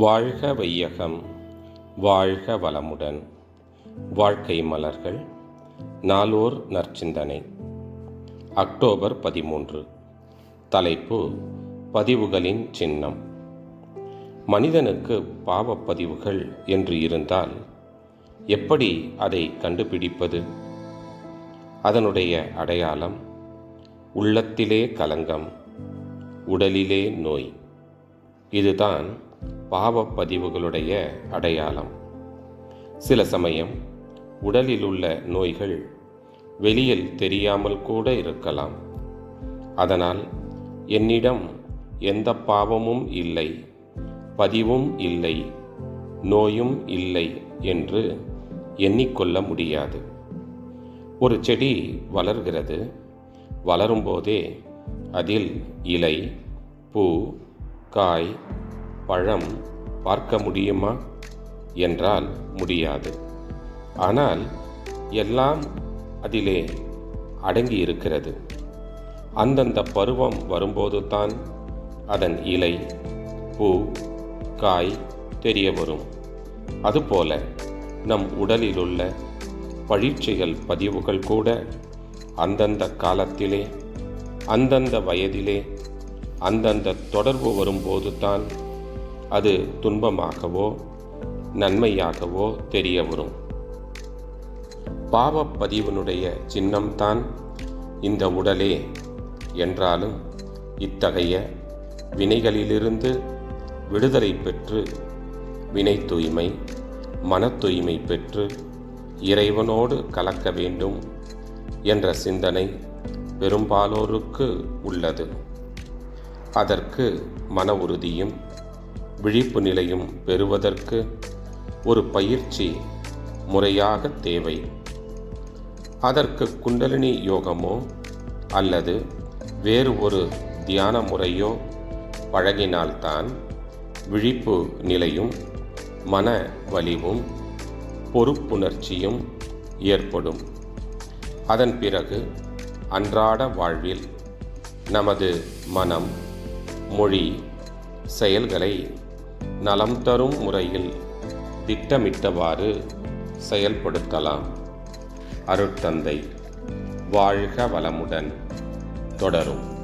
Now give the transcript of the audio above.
வாழ்க வையகம் வாழ்க வளமுடன். வாழ்க்கை மலர்கள் நாளோர் நற்சிந்தனை. அக்டோபர் பதிமூன்று. தலைப்பு பதிவுகளின் சின்னம். மனிதனுக்கு பாவப்பதிவுகள் என்று இருந்தால் எப்படி அதை கண்டுபிடிப்பது? அதனுடைய அடையாளம் உள்ளத்திலே கலங்கம் உடலிலே நோய். இதுதான் பாவப்பதிவுகளுடைய அடையாளம். சில சமயம் உடலில் உள்ள நோய்கள் வெளியில் தெரியாமல் கூட இருக்கலாம். அதனால் என்னிடம் எந்த பாவமும் இல்லை பதிவும் இல்லை நோயும் இல்லை என்று எண்ணிக்கொள்ள முடியாது. ஒரு செடி வளர்கிறது. வளரும்போதே அதில் இலை பூ காய் பழம் பார்க்க முடியுமா? என்றால் முடியாது. ஆனால் எல்லாம் அதிலே அடங்கி இருக்கிறது அந்தந்த பருவம் வரும்போது தான் அதன் இலை பூ காய் தெரிய வரும். அதுபோல நம் உடலிலுள்ள பழிச்சைகள் பதிவுகள் கூட அந்தந்த காலத்திலே அந்தந்த வயதிலே அந்தந்த தொடர்பு வரும்போது தான் அது துன்பமாகவோ நன்மையாகவோ தெரிய வரும். பாவப்பதிவனுடைய சின்னம்தான் இந்த உடலே என்றாலும் இத்தகைய வினைகளிலிருந்து விடுதலை பெற்று வினை தூய்மை மன தூய்மை பெற்று இறைவனோடு கலக்க வேண்டும் என்ற சிந்தனை பெரும்பாலோருக்கு உள்ளது. அதற்கு மன உறுதியும் விழிப்பு நிலையும் பெறுவதற்கு ஒரு பயிற்சி முறையாக தேவை. அதற்கு குண்டலினி யோகமோ அல்லது வேறு ஒரு தியான முறையோ பழகினால்தான் விழிப்பு நிலையும் மன வலிவும் பொறுப்புணர்ச்சியும் ஏற்படும். அதன் பிறகு அன்றாட வாழ்வில் நமது மனம் மொழி செயல்களை நலம் தரும் முறையில் திட்டமிட்டவாறு செயல்படுத்தலாம். அருட்தந்தை வாழ்க வளமுடன் தொடரும்.